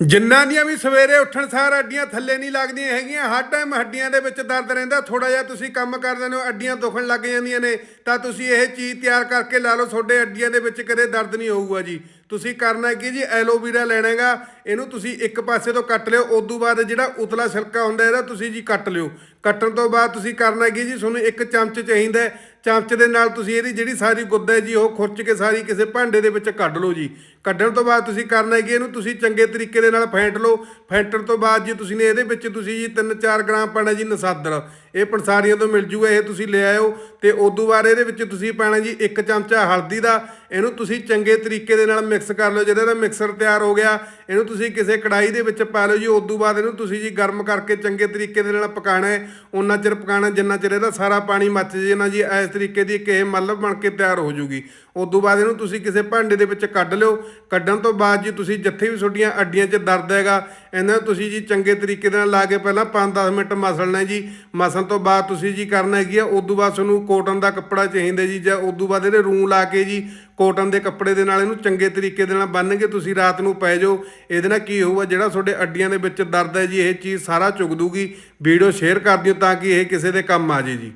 ਜਿੰਨਾਂ ਦੀਆਂ ਵੀ ਸਵੇਰੇ ਉੱਠਣ ਸਾਰ ਅੱਡੀਆਂ ਥੱਲੇ ਨਹੀਂ ਲੱਗਦੀਆਂ ਹੈਗੀਆਂ, ਹਰ ਟਾਈਮ ਹੱਡੀਆਂ ਦੇ ਵਿੱਚ ਦਰਦ ਰਹਿੰਦਾ ਥੋੜਾ ਜਿਹਾ ਤੁਸੀਂ ਕੰਮ ਕਰਦੇ ਹੋ, ਅੱਡੀਆਂ ਦੁਖਣ ਲੱਗ ਜਾਂਦੀਆਂ ਨੇ, ਤਾਂ ਤੁਸੀਂ ਇਹ ਚੀਜ਼ ਤਿਆਰ ਕਰਕੇ ਲਾ ਲਓ, ਤੁਹਾਡੇ ਅੱਡੀਆਂ ਦੇ ਵਿੱਚ ਕਦੇ ਦਰਦ ਨਹੀਂ ਹੋਊਗਾ ਜੀ। ਤੁਸੀਂ ਕਰਨਾ ਕੀ ਜੀ, ਐਲੋਵੀਰਾ ਲੈਣਾ ਹੈਗਾ ਇਹਨੂੰ ਤੁਸੀਂ ਇੱਕ ਪਾਸੇ ਤੋਂ ਕੱਟ ਲਿਓ, ਉਦੋਂ ਬਾਅਦ ਜਿਹੜਾ ਉਤਲਾ ਛਿਲਕਾ ਹੁੰਦਾ, ਇਹਦਾ ਤੁਸੀਂ ਜੀ ਕੱਟ ਲਿਓ। ਕੱਟਣ ਤੋਂ ਬਾਅਦ ਤੁਸੀਂ ਕਰਨਾ ਕੀ ਜੀ, ਤੁਹਾਨੂੰ ਇੱਕ ਚਮਚ ਚਾਹੀਦਾ ਚਮਚ ਦੇ ਨਾਲ ਤੁਸੀਂ ਇਹਦੀ ਜਿਹੜੀ ਸਾਰੀ ਗੁੱਦਾ ਹੈ ਜੀ, ਉਹ ਖੁਰਚ ਕੇ ਸਾਰੀ ਕਿਸੇ ਭਾਂਡੇ ਦੇ ਵਿੱਚ ਕੱਢ ਲਓ ਜੀ। ਕੱਢਣ ਤੋਂ ਬਾਅਦ ਤੁਸੀਂ ਕਰਨਾ ਕੀ ਇਹਨੂੰ ਤੁਸੀਂ ਚੰਗੇ ਤਰੀਕੇ ਦੇ ਨਾਲ ਫੈਂਟ ਲਓ। ਫੈਂਟਣ ਤੋਂ ਬਾਅਦ ਜੀ ਤੁਸੀਂ ਨੇ ਇਹਦੇ ਵਿੱਚ ਤੁਸੀਂ ਜੀ 3-4 ਗ੍ਰਾਮ ਪਾਣਾ ਜੀ ਨਸਾਦਰ। ਇਹ ਪੰਸਾਰੀਆਂ ਤੋਂ ਮਿਲ ਜੂਗਾ, ਇਹ ਤੁਸੀਂ ਲੈ ਆਇਓ। ਤੇ ਉਦੋਂ ਬਾਅਦ ਇਹਦੇ ਵਿੱਚ ਤੁਸੀਂ ਪਾਣਾ ਜੀ ਇੱਕ ਚਮਚਾ ਹਲਦੀ ਦਾ। ਇਹਨੂੰ ਤੁਸੀਂ ਚੰਗੇ ਤਰੀਕੇ ਦੇ ਨਾਲ ਮਿਕਸ ਕਰ ਲਓ। ਜਦੋਂ ਇਹਦਾ ਮਿਕਸਰ ਤਿਆਰ ਹੋ ਗਿਆ, ਇਹਨੂੰ ਤੁਸੀਂ ਕਿਸੇ ਕੜਾਈ ਦੇ ਵਿੱਚ ਪਾ ਲਓ ਜੀ। ਉਦੋਂ ਬਾਅਦ ਇਹਨੂੰ ਤੁਸੀਂ ਜੀ ਗਰਮ ਕਰਕੇ ਚੰਗੇ ਤਰੀਕੇ ਦੇ ਨਾਲ ਪਕਾਣਾ ਹੈ। ਉਹਨਾਂ ਚਿਰ ਪਕਾਣਾ, ਜਿੰਨਾ ਚਿਰ ਇਹਦਾ ਸਾਰਾ ਪਾਣੀ ਮੱਚ ਜੇ ਨਾ ਜੀ, ਇਸ ਤਰੀਕੇ ਦੀ ਇੱਕ ਇਹ ਮੱਲਬ ਬਣ ਕੇ ਤਿਆਰ ਹੋ ਜੂਗੀ। ਉਦੋਂ ਬਾਅਦ ਇਹਨੂੰ ਤੁਸੀਂ ਕਿਸੇ ਭਾਂਡੇ ਦੇ ਵਿੱਚ ਕੱਢ ਲਿਓ। ਕੱਢਣ ਤੋਂ ਬਾਅਦ ਜੀ ਤੁਸੀਂ ਜਿੱਥੇ ਵੀ ਤੁਹਾਡੀਆਂ ਅੱਡੀਆਂ 'ਚ ਦਰਦ ਹੈਗਾ। ਇਹਨਾਂ ਨੂੰ ਤੁਸੀਂ ਜੀ ਚੰਗੇ ਤਰੀਕੇ ਦੇ ਨਾਲ ਲਾ ਕੇ ਪਹਿਲਾਂ 5-10 ਮਿੰਟ ਮਸਲਣਾ ਜੀ। ਮਸਣ ਤੋਂ ਬਾਅਦ ਤੁਸੀਂ ਜੀ ਕਰਨਾ ਹੈਗੀ ਆ, ਉਦੋਂ ਬਾਅਦ ਤੁਹਾਨੂੰ ਕੋਟਨ ਦਾ ਕੱਪੜਾ ਚਾਹੀਦਾ ਜੀ ਜਾਂ ਉਦੋਂ ਬਾਅਦ ਇਹਦੇ ਰੂੰ ਲਾ ਕੇ ਜੀ ਕੋਟਨ ਦੇ ਕੱਪੜੇ ਦੇ ਨਾਲ ਇਹਨੂੰ ਚੰਗੇ ਤਰੀਕੇ ਦੇ ਨਾਲ ਬੰਨ੍ਹ ਕੇ ਤੁਸੀਂ ਰਾਤ ਨੂੰ ਪੈ ਜਾਓ। ਇਹਦੇ ਨਾਲ ਕੀ ਹੋਊਗਾ, ਜਿਹੜਾ ਤੁਹਾਡੇ ਅੱਡੀਆਂ ਦੇ ਵਿੱਚ ਦਰਦ ਹੈ ਜੀ, ਇਹ ਚੀਜ਼ ਸਾਰਾ ਚੁਗ ਦੂਗੀ। ਵੀਡੀਓ ਸ਼ੇਅਰ ਕਰ ਦਿਓ ਤਾਂ ਕਿ ਇਹ ਕਿਸੇ ਦੇ ਕੰਮ ਆ ਜੇ ਜੀ।